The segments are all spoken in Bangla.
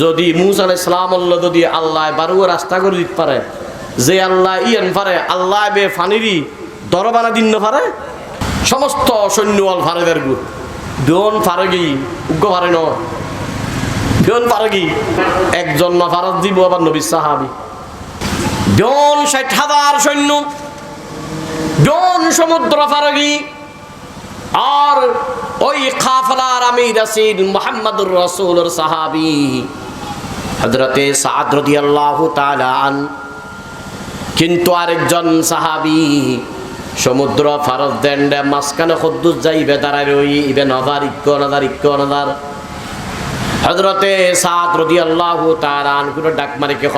যদি মুসা আলাই ইসলাম আল্লাহ যদি আল্লাহ বারুও রাস্তা করে দিতে পারে, যে আল্লাহ ইয়ান পারে, আল্লাহ বে ফানিরি দরবানা দিন পারে, সমস্ত সৈন্যওয়াল ফারেদের গু দোন ফারেগি, উগ্র ফারে ন দোন ফারেগি, একজন না ফারত দিব, আবার নবী সাহাবি। দোন ষাট হাজার সৈন্য দোন সমুদ্র ফারেগি, আর ওই কাফলার আমির আছেন মোহাম্মদুর রসুলের সাহাবি। হজরতে কিন্তু আরেকজন সাহাবি সমুদ্র ফারত দেন মাঝখানে খদ্দুস যাইবে দাঁড়ায় ইবে নদার ইক্ক নদার ইক্ক নদার হজরতে সাদ রাদিয়াল্লাহু তাআলা আন কোনো ডাক মারি কে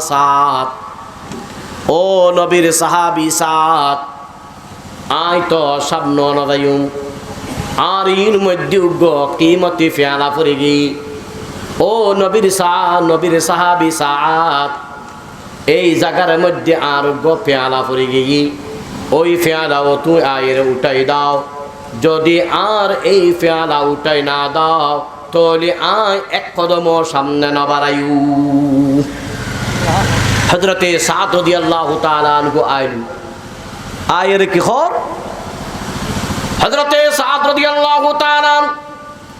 সাদ, ও নবীর সাহাবি সাদ, আয় তো সামন নদায়ুম আর ইন মধ্যে উগ্র কিমতি ফেয়ালা পড়ে গি ও নবীর সা, নবীর সাহাবি সাত এই জায়গার মধ্যে আর উগ্র ফেয়ালা পড়ে গি ওই ফেয়ালাও তুই আয়ের উঠাই দাও। যদি আর এই ফেয়ালা উঠাই না দাও, তাহলে আয় এক কদম সামনে না বাড়াইউ হজরতে সাত রদি আল্লাহ তালু আইলু। আয়ের কি খর হজরতে সাদ রাদিয়াল্লাহু তাআলা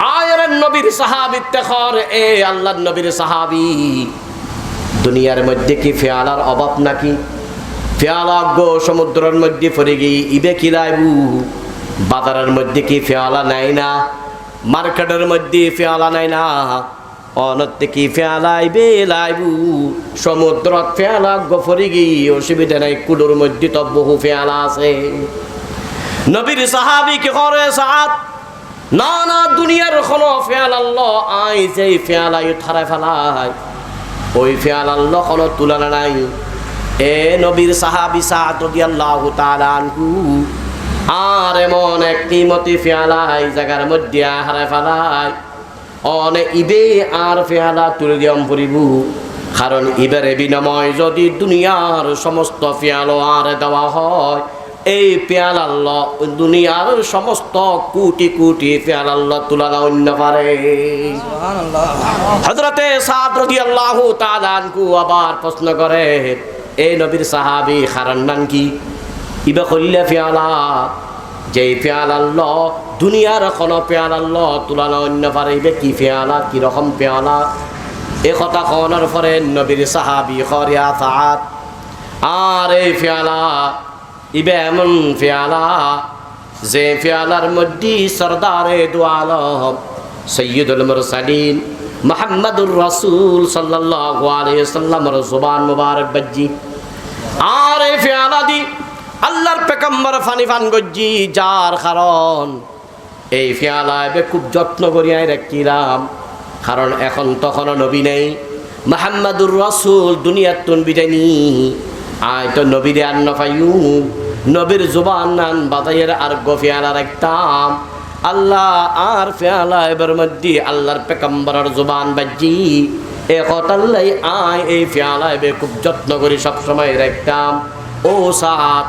আয়ের নবীর সাহাবী তেখর এ আল্লাহর নবীর সাহাবী। দুনিয়ার মধ্যে কি ফেয়ালার অভাব নাকি? ফেয়ালা গো সমুদ্রের মধ্যে পড়ে গিয়ে ইবে কি লাইবু বাজারের মধ্যে কি ফেয়ালা নাই না? মার্কেটের মধ্যে ফেয়ালা নাই না? অনতে কি ফেয়ালাইবে লাইবু সমুদ্রত ফেয়ালা গো পড়ে গিয়ে অসুবিধা নাই, কুলোর মধ্যে তো বহু ফেয়ালা আছে। নবীর সাহাবি কি করে সাত? না না দুনিয়ার কোনো ফেয়াল আল্লাহ আই যেই ফেয়াল আই থারায় ফেলায় ওই ফেয়াল আল্লাহ কোনো তুলনা নাই। এ নবীর সাহাবি সাত রাদিয়াল্লাহু তাআলা আনহু, আর এমন এক কিমতি ফেয়ালাই জায়গার মধ্যে হারায় ফেলায় অনে ইবে আর ফেয়ালা তুলে দিয়ম পরিব কারণ ইবের বিনিময় যদি দুনিয়ার সমস্ত ফেয়ালো আর দেওয়া হয় এই পেয়াল আল্লাহ দুনিয়ার সমস্ত কুটি কুটি পেয়াল আল্লাহ তুলানা অন্য পারে। হজরতে সাদ রদি আল্লাহ তালানকু আবার প্রশ্ন করে এই নবীর সাহাবি খারান নাম কি? ইবা করিলে পেয়ালা। যে পেয়াল আল্লাহ দুনিয়ার কোনো পেয়াল আল্লাহ তুলানা অন্য পারে ইবে কি পেয়ালা কি রকম পেয়ালা? এ কথা কনার পরে নবীর সাহাবি খরিয়া সাহাত আর এই পেয়ালা ইবে এমন পেয়ালা যে পেয়ালার মধ্যে সরদারে দু আলম, সৈয়দুল মুরসালিন মোহাম্মদুর রসুল সাল্লাল্লাহু আলাইহি সাল্লামর জুবান মুবারক বাজ্জি আর পেয়ালা দি আল্লাহর পেকম্বর ফানি ফান গজ্জি, যার কারণ এই পেয়ালা এবে খুব যত্ন করিয়াই রাখিলাম কারণ এখন তখনও নবী নেই। মোহাম্মদুর রসুল দুনিয়ার তুন বিদায়নি আয় তো নবীরে আর নফাইউ নবীর জুবান নান বাতাইয়ের আর গো ফেয়ালা রাখতাম আল্লাহ আর ফেয়ালা এবার মধ্যে আল্লাহর পেকম্বরের জুবান বাজ্জি এ কতাল্লাই আয়, এই ফেয়ালা এবে খুব যত্ন করে সবসময় রাখতাম ও সাত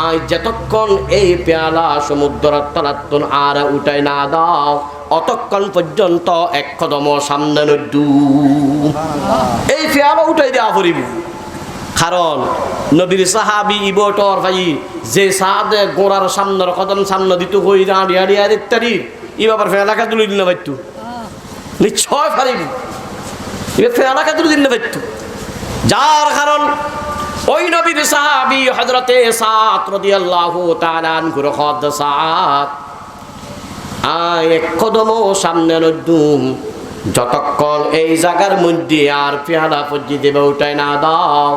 আয় যতক্ষণ এই পেয়ালা সমুদ্র তলাত্তন আর উঠাই না দাও, অতক্ষণ পর্যন্ত এক কদম সামনে নদু এই পেয়ালা উঠাই দেওয়া পড়িব। কারণ নবীর সাহাবি ইবটর ভাই যে সাদে গোড়ার সামনের কদম সামনে দিত হই দাঁড়ি হাড়ি আর ইত্যাদি ই বাবার ফেলাকা তুলে দিন পাইতু নিশ্চয় পারিব। এবার ফেলাকা তুলে দিন পাইতু যার কারণ ওই নবীর সাহাবি হজরতে সাত রাদিয়াল্লাহু তাআলা আনহু রখদ সাত আয় এক কদম সামনে নদুম যতক্ষণ এই জায়গার মধ্যে আর পেয়ালা পর্যি দেবে উঠাই না দাও।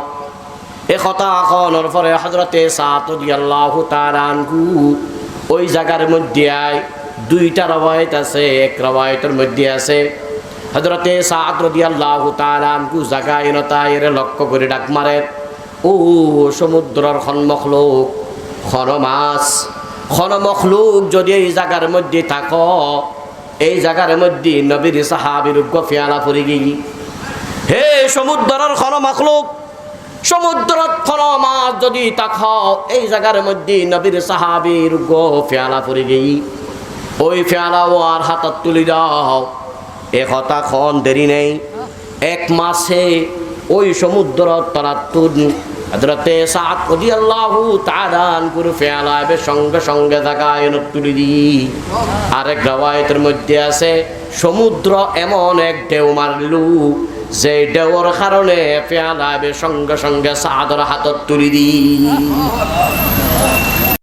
এ কথা এখনের পরে হজরতে ওই জায়গার মধ্যে দুইটা রবায়ত আছে, এক রবায়তের মধ্যে আছে। হজরতে তারানহু জায়গায় নতায়ের লক্ষ্য করে ডাক মারে, ও সমুদ্রের সন্মুখলোক খন মাছ খন যদি এই জায়গার মধ্যে থাকো, এই জায়গার মধ্যে নবীর সাহাবির গফিয়ালা পড়ে গি হে সমুদ্রের খন মখলুক সমুদ্রত খন মাছ যদি তাকাও এই জায়গার মধ্যে নবীর সাহাবির গো ফেয়ালা পড়ে গেই। ওই ফেয়ালাও আর হাতত তুলি দাও। এ কথা খন দেরি নেই। এক মাসে ওই সমুদ্র তলাতুন হজরতে সাত কদি আল্লাহ তাদান করে ফেলাবে সঙ্গে সঙ্গে থাকা এনত তুলি দি আরেক রাওয়ায়তের মধ্যে আছে, সমুদ্র এমন এক ঢেউ মারলু। যে ডেওর কারণে পেয়ালাবে সঙ্গে সঙ্গে সাদর হাতত তুলি দি